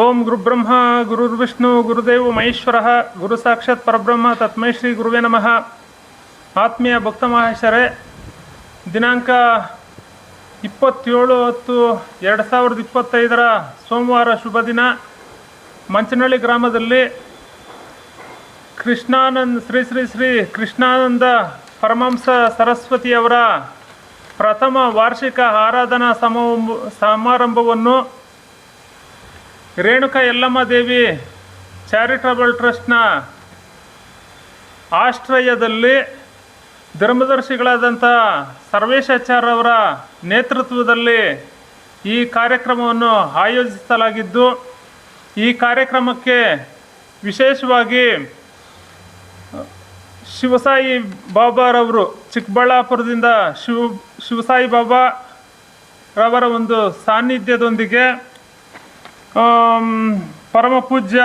ಓಂ ಗುರುಬ್ರಹ್ಮ ಗುರುರ್ವಿಷ್ಣು ಗುರುದೇವ ಮಹೇಶ್ವರ, ಗುರು ಸಾಕ್ಷಾತ್ ಪರಬ್ರಹ್ಮ ತತ್ಮೈ ಶ್ರೀ ಗುರುವೇ ನಮಃ. ಆತ್ಮೀಯ ಭಕ್ತ ಮಹೇಶ್ವರೇ, ದಿನಾಂಕ ಇಪ್ಪತ್ತೇಳು ಹತ್ತು ಎರಡು ಸಾವಿರದ ಇಪ್ಪತ್ತೈದರ ಸೋಮವಾರ ಶುಭ ದಿನ. ಮಂಚನಹಳ್ಳಿ ಗ್ರಾಮದಲ್ಲಿ ಕೃಷ್ಣಾನಂದ್, ಶ್ರೀ ಶ್ರೀ ಶ್ರೀ ಕೃಷ್ಣಾನಂದ ಪರಮಹಂಸ ಸರಸ್ವತಿಯವರ ಪ್ರಥಮ ವಾರ್ಷಿಕ ಆರಾಧನಾ ಸಮ, ಸಮಾರಂಭವನ್ನು ರೇಣುಕಾ ಯಲ್ಲಮ್ಮ ದೇವಿ, ಚಾರಿಟಬಲ್ ಟ್ರಸ್ಟ್ನ ಆಶ್ರಯದಲ್ಲಿ ಧರ್ಮದರ್ಶಿಗಳಾದಂಥ ಸರ್ವೇಶಾಚಾರ್ಯವರ ನೇತೃತ್ವದಲ್ಲಿ ಈ ಕಾರ್ಯಕ್ರಮವನ್ನು ಆಯೋಜಿಸಲಾಗಿದ್ದು, ಈ ಕಾರ್ಯಕ್ರಮಕ್ಕೆ ವಿಶೇಷವಾಗಿ ಶಿವಸಾಯಿ ಬಾಬಾರವರು, ಚಿಕ್ಕಬಳ್ಳಾಪುರದಿಂದ ಶಿವ, ಶಿವಸಾಯಿ ಬಾಬಾ ರವರ ಒಂದು ಸಾನ್ನಿಧ್ಯದೊಂದಿಗೆ ಪರಮ ಪೂಜ್ಯ,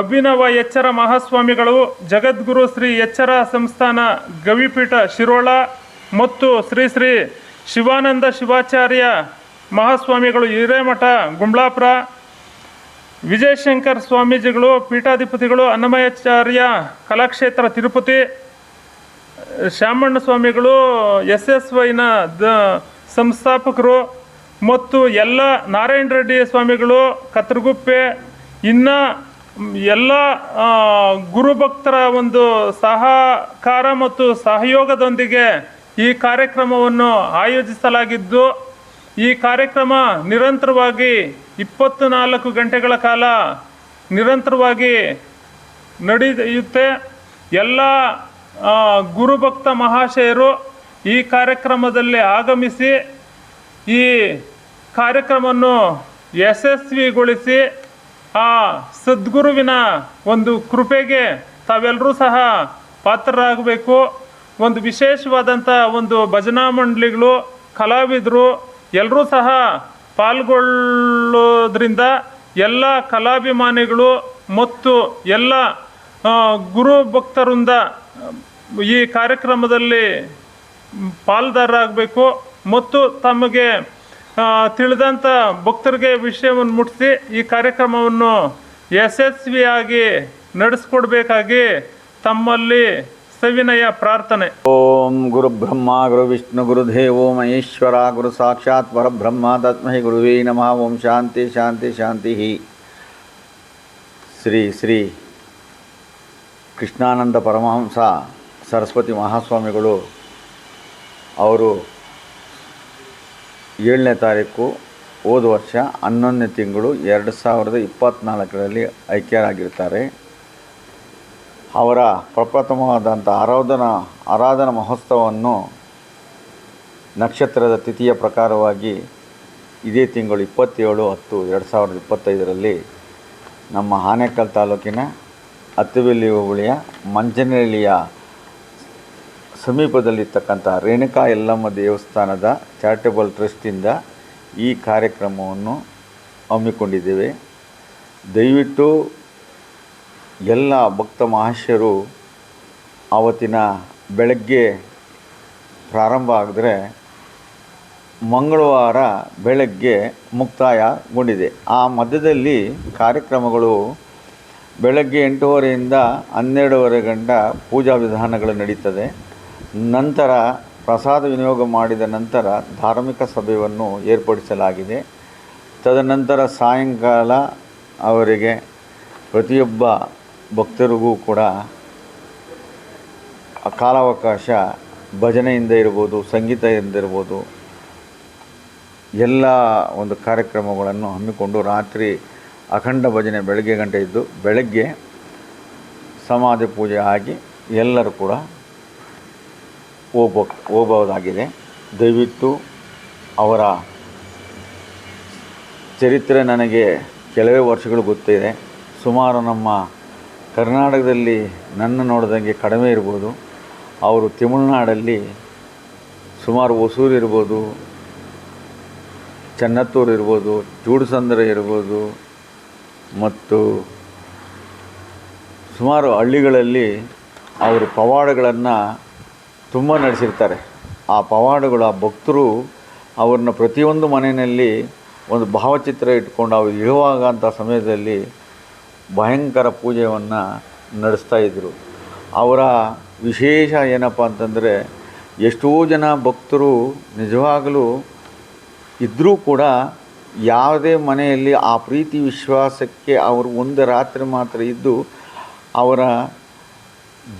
ಅಭಿನವ ಎಚ್ಚರ ಮಹಾಸ್ವಾಮಿಗಳು, ಜಗದ್ಗುರು ಶ್ರೀ ಎಚ್ಚರ ಸಂಸ್ಥಾನ ಗವಿಪೀಠ ಶಿರೋಳ ಮತ್ತು ಶ್ರೀ ಶ್ರೀ ಶಿವಾನಂದ ಶಿವಾಚಾರ್ಯ ಮಹಾಸ್ವಾಮಿಗಳು ಹಿರೇಮಠ, ಗುಂಬ್ಳಾಪುರ, ವಿಜಯಶಂಕರ್ ಸ್ವಾಮೀಜಿಗಳು, ಪೀಠಾಧಿಪತಿಗಳು ಅನ್ನಮಯಾಚಾರ್ಯ ಕಲಾಕ್ಷೇತ್ರ ತಿರುಪತಿ, ಶ್ಯಾಮಣ್ಣ ಸ್ವಾಮಿಗಳು, ಎಸ್ ಎಸ್ ವೈನ ದ ಸಂಸ್ಥಾಪಕರು ಮತ್ತು ಎಲ್ಲ ನಾರಾಯಣ ರೆಡ್ಡಿ ಸ್ವಾಮಿಗಳು ಕತ್ರಗುಪ್ಪೆ ಇನ್ನು ಎಲ್ಲ ಗುರುಭಕ್ತರ ಒಂದು ಸಹಕಾರ ಮತ್ತು ಸಹಯೋಗದೊಂದಿಗೆ ಈ ಕಾರ್ಯಕ್ರಮವನ್ನು ಆಯೋಜಿಸಲಾಗಿದ್ದು, ಈ ಕಾರ್ಯಕ್ರಮ ನಿರಂತರವಾಗಿ ಇಪ್ಪತ್ತು ನಾಲ್ಕು ಗಂಟೆಗಳ ಕಾಲ ನಿರಂತರವಾಗಿ ನಡೆಯುತ್ತೆ. ಎಲ್ಲ ಗುರುಭಕ್ತ ಮಹಾಶಯರು ಈ ಕಾರ್ಯಕ್ರಮದಲ್ಲಿ ಆಗಮಿಸಿ ಈ ಕಾರ್ಯಕ್ರಮವನ್ನು ಯಶಸ್ವಿಗೊಳಿಸಿ ಆ ಸದ್ಗುರುವಿನ ಒಂದು ಕೃಪೆಗೆ ತಾವೆಲ್ಲರೂ ಸಹ ಪಾತ್ರರಾಗಬೇಕು. ಒಂದು ವಿಶೇಷವಾದಂಥ ಒಂದು ಭಜನಾ ಮಂಡಳಿಗಳು, ಕಲಾವಿದರು ಎಲ್ಲರೂ ಸಹ ಪಾಲ್ಗೊಳ್ಳೋದ್ರಿಂದ ಎಲ್ಲ ಕಲಾಭಿಮಾನಿಗಳು ಮತ್ತು ಎಲ್ಲ ಗುರು ಭಕ್ತರಿಂದ ಈ ಕಾರ್ಯಕ್ರಮದಲ್ಲಿ ಪಾಲ್ದಾರರಾಗಬೇಕು ಮತ್ತು ತಮಗೆ ತಿಳಿದಂಥ ಭಕ್ತರಿಗೆ ವಿಷಯವನ್ನು ಮುಟ್ಟಿಸಿ ಈ ಕಾರ್ಯಕ್ರಮವನ್ನು ಯಶಸ್ವಿಯಾಗಿ ನಡೆಸ್ಕೊಡ್ಬೇಕಾಗಿ ತಮ್ಮಲ್ಲಿ ಸವಿನಯ ಪ್ರಾರ್ಥನೆ. ಓಂ ಗುರು ಬ್ರಹ್ಮ, ಗುರು ವಿಷ್ಣು ಗುರುದೇವೋ ಮಹೇಶ್ವರ, ಗುರು ಸಾಕ್ಷಾತ್ ಪರಬ್ರಹ್ಮ, ತತ್ಮಹಿ ಗುರುವೇ ನಮಃ, ಓಂ ಶಾಂತಿ ಶಾಂತಿ ಶಾಂತಿ ಶ್ರೀ ಶ್ರೀ ಕೃಷ್ಣಾನಂದ ಪರಮಹಂಸ, ಸರಸ್ವತಿ ಮಹಾಸ್ವಾಮಿಗಳು, ಅವರು ಏಳನೇ ತಾರೀಕು ಹೋದ ವರ್ಷ ಹನ್ನೊಂದನೇ ತಿಂಗಳು ಎರಡು ಸಾವಿರದ ಇಪ್ಪತ್ತ್ನಾಲ್ಕರಲ್ಲಿ ಐಕ್ಯರಾಗಿರ್ತಾರೆ. ಅವರ ಪ್ರಪ್ರಥಮವಾದಂಥ ಆರಾಧನಾ ಆರಾಧನಾ ಮಹೋತ್ಸವವನ್ನು ನಕ್ಷತ್ರದ ತಿಥಿಯ ಪ್ರಕಾರವಾಗಿ ಇದೇ ತಿಂಗಳು ಇಪ್ಪತ್ತೇಳು ಹತ್ತು ಎರಡು ಸಾವಿರದ ಇಪ್ಪತ್ತೈದರಲ್ಲಿ ನಮ್ಮ ಆನೇಕಲ್ ತಾಲೂಕಿನ ಹತ್ತುಬೆಲ್ಲಿ ಹೋಬಳಿಯ ಮಂಚನಹಳ್ಳಿಯ ಸಮೀಪದಲ್ಲಿರ್ತಕ್ಕಂಥ ರೇಣುಕಾ ಯಲ್ಲಮ್ಮ ದೇವಸ್ಥಾನದ ಚಾರಿಟಬಲ್ ಟ್ರಸ್ಟಿಂದ ಈ ಕಾರ್ಯಕ್ರಮವನ್ನು ಹಮ್ಮಿಕೊಂಡಿದ್ದೇವೆ. ದಯವಿಟ್ಟು ಎಲ್ಲ ಭಕ್ತ ಮಹಾಶಯರು ಆವತ್ತಿನ ಬೆಳಗ್ಗೆ ಪ್ರಾರಂಭ ಆಗಿದ್ರೆ ಮಂಗಳವಾರ ಬೆಳಗ್ಗೆ ಮುಕ್ತಾಯಗೊಂಡಿದೆ. ಆ ಮಧ್ಯದಲ್ಲಿ ಕಾರ್ಯಕ್ರಮಗಳು ಬೆಳಗ್ಗೆ ಎಂಟೂವರೆಯಿಂದ ಹನ್ನೆರಡುವರೆ ಗಂಟ ಪೂಜಾ ವಿಧಾನಗಳು ನಡೀತದೆ. ನಂತರ ಪ್ರಸಾದ ವಿನಿಯೋಗ ಮಾಡಿದ ನಂತರ ಧಾರ್ಮಿಕ ಸಭೆಯನ್ನು ಏರ್ಪಡಿಸಲಾಗಿದೆ. ತದನಂತರ ಸಾಯಂಕಾಲ ಅವರಿಗೆ ಪ್ರತಿಯೊಬ್ಬ ಭಕ್ತರಿಗೂ ಕೂಡ ಕಾಲಾವಕಾಶ, ಭಜನೆಯಿಂದ ಇರ್ಬೋದು ಸಂಗೀತದಿಂದ ಇರ್ಬೋದು ಎಲ್ಲ ಒಂದು ಕಾರ್ಯಕ್ರಮಗಳನ್ನು ಹಮ್ಮಿಕೊಂಡು ರಾತ್ರಿ ಅಖಂಡ ಭಜನೆ ಬೆಳಗ್ಗೆ ಗಂಟೆ ಇದ್ದು ಬೆಳಗ್ಗೆ ಸಮಾಧಿ ಪೂಜೆ ಆಗಿ ಎಲ್ಲರೂ ಕೂಡ ಹೋಗ್ಬೇಕು ಹೋಗ್ಬೋದಾಗಿದೆ. ದಯವಿಟ್ಟು ಅವರ ಚರಿತ್ರೆ ನನಗೆ ಕೆಲವೇ ವರ್ಷಗಳು ಗೊತ್ತಿದೆ. ಸುಮಾರು ನಮ್ಮ ಕರ್ನಾಟಕದಲ್ಲಿ ನನ್ನ ನೋಡಿದಂಗೆ ಕಡಿಮೆ ಇರ್ಬೋದು. ಅವರು ತಮಿಳ್ನಾಡಲ್ಲಿ ಸುಮಾರು ಹೊಸೂರು ಇರ್ಬೋದು. ಚನ್ನತ್ತೂರು ಇರ್ಬೋದು ಚೂಡುಸಂದ್ರ ಇರ್ಬೋದು ಮತ್ತು ಸುಮಾರು ಹಳ್ಳಿಗಳಲ್ಲಿ ಅವರು ಪವಾಡಗಳನ್ನು ತುಂಬ ನಡೆಸಿರ್ತಾರೆ. ಆ ಪವಾಡಗಳು, ಆ ಭಕ್ತರು ಅವ್ರನ್ನ ಪ್ರತಿಯೊಂದು ಮನೆಯಲ್ಲಿ ಒಂದು ಭಾವಚಿತ್ರ ಇಟ್ಕೊಂಡು ಅವ್ರು ಇರುವಾಗ ಅಂಥ ಸಮಯದಲ್ಲಿ ಭಯಂಕರ ಪೂಜೆಯನ್ನು ನಡೆಸ್ತಾ ಇದ್ದರು ಅವರ ವಿಶೇಷ ಏನಪ್ಪ ಅಂತಂದರೆ, ಎಷ್ಟೋ ಜನ ಭಕ್ತರು ನಿಜವಾಗಲೂ ಇದ್ದರೂ ಕೂಡ ಯಾವುದೇ ಮನೆಯಲ್ಲಿ ಆ ಪ್ರೀತಿ ವಿಶ್ವಾಸಕ್ಕೆ ಅವರು ಒಂದು ರಾತ್ರಿ ಮಾತ್ರ ಇದ್ದು ಅವರ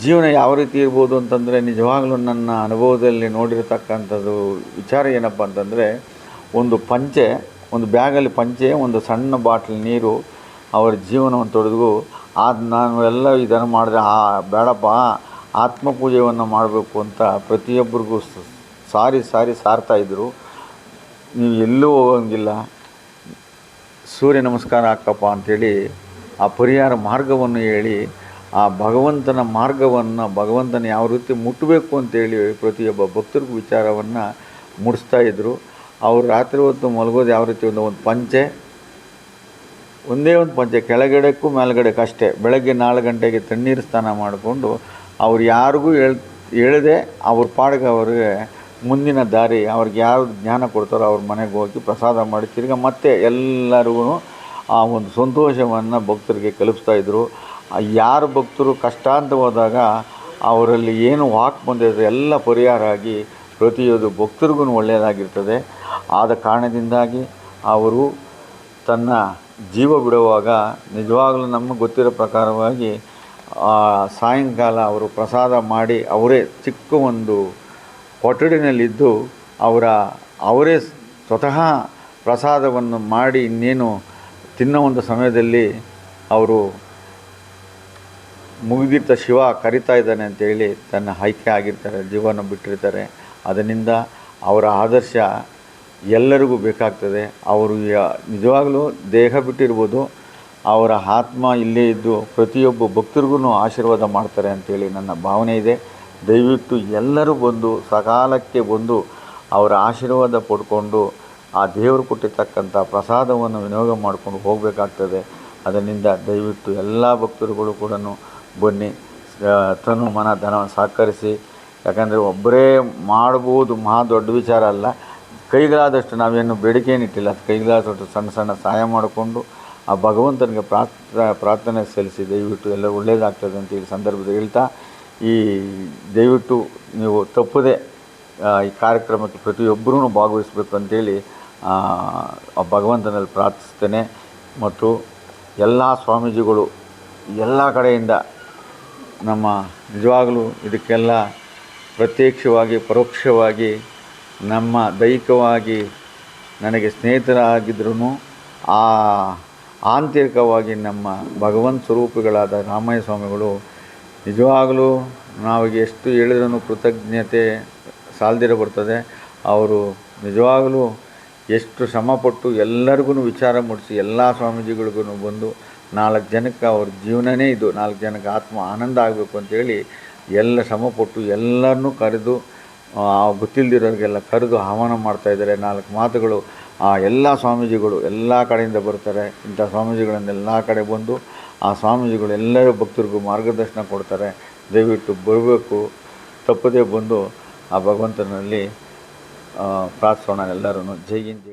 ಜೀವನ ಯಾವ ರೀತಿ ಇರ್ಬೋದು ಅಂತಂದರೆ ನಿಜವಾಗಲೂ ನನ್ನ ಅನುಭವದಲ್ಲಿ ನೋಡಿರತಕ್ಕಂಥದ್ದು ವಿಚಾರ ಏನಪ್ಪ ಅಂತಂದರೆ, ಒಂದು ಪಂಚೆ, ಒಂದು ಬ್ಯಾಗಲ್ಲಿ ಪಂಚೆ, ಒಂದು ಸಣ್ಣ ಬಾಟ್ಲ್ ನೀರು ಅವರ ಜೀವನವನ್ನು ತೊಡೆದು ಅದು ಎಲ್ಲ ಇದನ್ನು ಮಾಡಿದ್ರೆ, ಆ ಬೇಡಪ್ಪ, ಆತ್ಮಪೂಜೆಯನ್ನು ಮಾಡಬೇಕು ಅಂತ ಪ್ರತಿಯೊಬ್ಬರಿಗೂ ಸಾರಿ ಸಾರಿ ಸಾರ್ತಾ ಇದ್ದರು ನೀವು ಎಲ್ಲೂ ಹೋಗಂಗಿಲ್ಲ. ಸೂರ್ಯ ನಮಸ್ಕಾರ ಹಾಕಪ್ಪ ಅಂಥೇಳಿ ಆ ಪರಿಹಾರ ಮಾರ್ಗವನ್ನು ಹೇಳಿ ಆ ಭಗವಂತನ ಮಾರ್ಗವನ್ನು ಭಗವಂತನ ಯಾವ ರೀತಿ ಮುಟ್ಟಬೇಕು ಅಂತೇಳಿ ಪ್ರತಿಯೊಬ್ಬ ಭಕ್ತರಿಗೂ ವಿಚಾರವನ್ನು ಮುಡಿಸ್ತಾ ಇದ್ದರು ಅವರು ರಾತ್ರಿ ಹೊತ್ತು ಮಲಗೋದು ಯಾವ ರೀತಿ ಒಂದು ಒಂದು ಪಂಚೆ, ಒಂದೇ ಒಂದು ಪಂಚೆ, ಕೆಳಗಡೆಕ್ಕೂ ಮೇಲ್ಗಡೆಕ್ಕೂ ಅಷ್ಟೇ. ಬೆಳಗ್ಗೆ ನಾಲ್ಕು ಗಂಟೆಗೆ ತಣ್ಣೀರು ಸ್ನಾನ ಮಾಡಿಕೊಂಡು ಅವ್ರು ಯಾರಿಗೂ ಹೇಳ್, ಹೇಳದೆ ಅವ್ರ ಪಾಡಿಗೆ ಅವ್ರಿಗೆ ಮುಂದಿನ ದಾರಿ, ಅವ್ರಿಗೆ ಯಾರು ಜ್ಞಾನ ಕೊಡ್ತಾರೋ ಅವ್ರ ಮನೆಗೆ ಹೋಗಿ ಪ್ರಸಾದ ಮಾಡಿ ತಿರ್ಗಿ ಮತ್ತೆ ಎಲ್ಲರಿಗೂ ಆ ಒಂದು ಸಂತೋಷವನ್ನು ಭಕ್ತರಿಗೆ ಕಲಿಸ್ತಾ ಇದ್ದರು ಯಾರು ಭಕ್ತರು ಕಷ್ಟ ಅಂತ ಹೋದಾಗ ಅವರಲ್ಲಿ ಏನು ವಾಕ್ ಬಂದಿದೆ ಎಲ್ಲ ಪರಿಹಾರ ಆಗಿ ಪ್ರತಿಯೊಂದು ಭಕ್ತರಿಗೂ ಒಳ್ಳೆಯದಾಗಿರ್ತದೆ. ಆದ ಕಾರಣದಿಂದಾಗಿ ಅವರು ತನ್ನ ಜೀವ ಬಿಡುವಾಗ ನಿಜವಾಗಲೂ ನಮಗೆ ಗೊತ್ತಿರೋ ಪ್ರಕಾರವಾಗಿ ಸಾಯಂಕಾಲ ಅವರು ಪ್ರಸಾದ ಮಾಡಿ ಅವರೇ ಚಿಕ್ಕ ಒಂದು ಕೊಠಡಿನಲ್ಲಿದ್ದು ಅವರ ಅವರೇ ಸ್ವತಃ ಪ್ರಸಾದವನ್ನು ಮಾಡಿ ಇನ್ನೇನು ತಿನ್ನೋ ಒಂದು ಸಮಯದಲ್ಲಿ ಅವರು ಮುಗಿದಿರ್ತ ಶಿವ ಕರಿತಾ ಇದ್ದಾನೆ ಅಂತೇಳಿ ತನ್ನ ಆಯ್ಕೆ ಆಗಿರ್ತಾರೆ, ಜೀವನ ಬಿಟ್ಟಿರ್ತಾರೆ. ಅದರಿಂದ ಅವರ ಆದರ್ಶ ಎಲ್ಲರಿಗೂ ಬೇಕಾಗ್ತದೆ. ಅವರು ನಿಜವಾಗಲೂ ದೇಹ ಬಿಟ್ಟಿರ್ಬೋದು. ಅವರ ಆತ್ಮ ಇಲ್ಲೇ ಇದ್ದು ಪ್ರತಿಯೊಬ್ಬ ಭಕ್ತರಿಗೂ ಆಶೀರ್ವಾದ ಮಾಡ್ತಾರೆ ಅಂತೇಳಿ ನನ್ನ ಭಾವನೆ ಇದೆ. ದಯವಿಟ್ಟು ಎಲ್ಲರೂ ಬಂದು ಸಕಾಲಕ್ಕೆ ಬಂದು ಅವರ ಆಶೀರ್ವಾದ ಪಡ್ಕೊಂಡು ಆ ದೇವರು ಕೊಟ್ಟಿರ್ತಕ್ಕಂಥ ಪ್ರಸಾದವನ್ನು ವಿನಿಯೋಗ ಮಾಡಿಕೊಂಡು ಹೋಗಬೇಕಾಗ್ತದೆ. ಅದರಿಂದ ದಯವಿಟ್ಟು ಎಲ್ಲ ಭಕ್ತರುಗಳು ಕೂಡ ಬನ್ನಿ. ತನು ಮನ ಧನ ಸಹಕರಿಸಿ ಯಾಕಂದರೆ ಒಬ್ಬರೇ ಮಾಡ್ಬೋದು ಮಹಾ ದೊಡ್ಡ ವಿಚಾರ ಅಲ್ಲ. ಕೈಗಳಾದಷ್ಟು ನಾವೇನು ಬೇಡಿಕೆ ಏನಿಟ್ಟಿಲ್ಲ ಕೈಗಳಾದಷ್ಟು ಸಣ್ಣ ಸಣ್ಣ ಸಹಾಯ ಮಾಡಿಕೊಂಡು ಆ ಭಗವಂತನಿಗೆ ಪ್ರಾರ್ಥ ಪ್ರಾರ್ಥನೆ ಸಲ್ಲಿಸಿ ದಯವಿಟ್ಟು ಎಲ್ಲ ಒಳ್ಳೆಯದಾಗ್ತದೆ ಅಂತ ಈ ಸಂದರ್ಭದಲ್ಲಿ ಹೇಳ್ತಾ, ಈ ದಯವಿಟ್ಟು ನೀವು ತಪ್ಪದೆ ಈ ಕಾರ್ಯಕ್ರಮಕ್ಕೆ ಪ್ರತಿಯೊಬ್ಬರೂ ಭಾಗವಹಿಸಬೇಕು ಅಂತೇಳಿ ಭಗವಂತನಲ್ಲಿ ಪ್ರಾರ್ಥಿಸ್ತೇನೆ ಮತ್ತು ಎಲ್ಲ ಸ್ವಾಮೀಜಿಗಳು ಎಲ್ಲ ಕಡೆಯಿಂದ ನಮ್ಮ ನಿಜವಾಗಲೂ ಇದಕ್ಕೆಲ್ಲ ಪ್ರತ್ಯಕ್ಷವಾಗಿ, ಪರೋಕ್ಷವಾಗಿ, ನಮ್ಮ ದೈಹಿಕವಾಗಿ ನನಗೆ ಸ್ನೇಹಿತರಾಗಿದ್ರೂ ಆ ಆಂತರಿಕವಾಗಿ ನಮ್ಮ ಭಗವಂತ ಸ್ವರೂಪಿಗಳಾದ ರಾಮಯ್ಯ ಸ್ವಾಮಿಗಳು ನಿಜವಾಗಲೂ ನಾವಿಗೆ ಎಷ್ಟು ಹೇಳಿದ್ರೂ ಕೃತಜ್ಞತೆ ಸಾಲದಿರ ಬರ್ತದೆ. ಅವರು ನಿಜವಾಗಲೂ ಎಷ್ಟು ಶ್ರಮಪಟ್ಟು ಎಲ್ಲರಿಗೂ ವಿಚಾರ ಮೂಡಿಸಿ, ಎಲ್ಲ ಸ್ವಾಮೀಜಿಗಳಿಗೂ ಬಂದು ನಾಲ್ಕು ಜನಕ್ಕೆ ಅವ್ರ ಜೀವನನೇ ಇದು, ನಾಲ್ಕು ಜನಕ್ಕೆ ಆತ್ಮ ಆನಂದ ಆಗಬೇಕು ಅಂತೇಳಿ ಎಲ್ಲ ಶ್ರಮಪಟ್ಟು ಎಲ್ಲರನ್ನೂ ಕರೆದು ಗೊತ್ತಿಲ್ಲದಿರೋರಿಗೆಲ್ಲ ಕರೆದು ಆಹ್ವಾನ ಮಾಡ್ತಾಯಿದ್ದಾರೆ ನಾಲ್ಕು ಮಾತುಗಳು, ಆ, ಎಲ್ಲ ಸ್ವಾಮೀಜಿಗಳು ಎಲ್ಲ ಕಡೆಯಿಂದ ಬರ್ತಾರೆ. ಇಂಥ ಸ್ವಾಮೀಜಿಗಳನ್ನೆಲ್ಲ ಕಡೆ ಬಂದು ಆ ಸ್ವಾಮೀಜಿಗಳು ಎಲ್ಲರೂ ಭಕ್ತರಿಗೂ ಮಾರ್ಗದರ್ಶನ ಕೊಡ್ತಾರೆ. ದಯವಿಟ್ಟು ಬರಬೇಕು. ತಪ್ಪದೇ ಬಂದು ಆ ಭಗವಂತನಲ್ಲಿ ಪ್ರಾರ್ಥಿಸೋಣ ಎಲ್ಲರೂ ಜೈ ಹಿಂದ್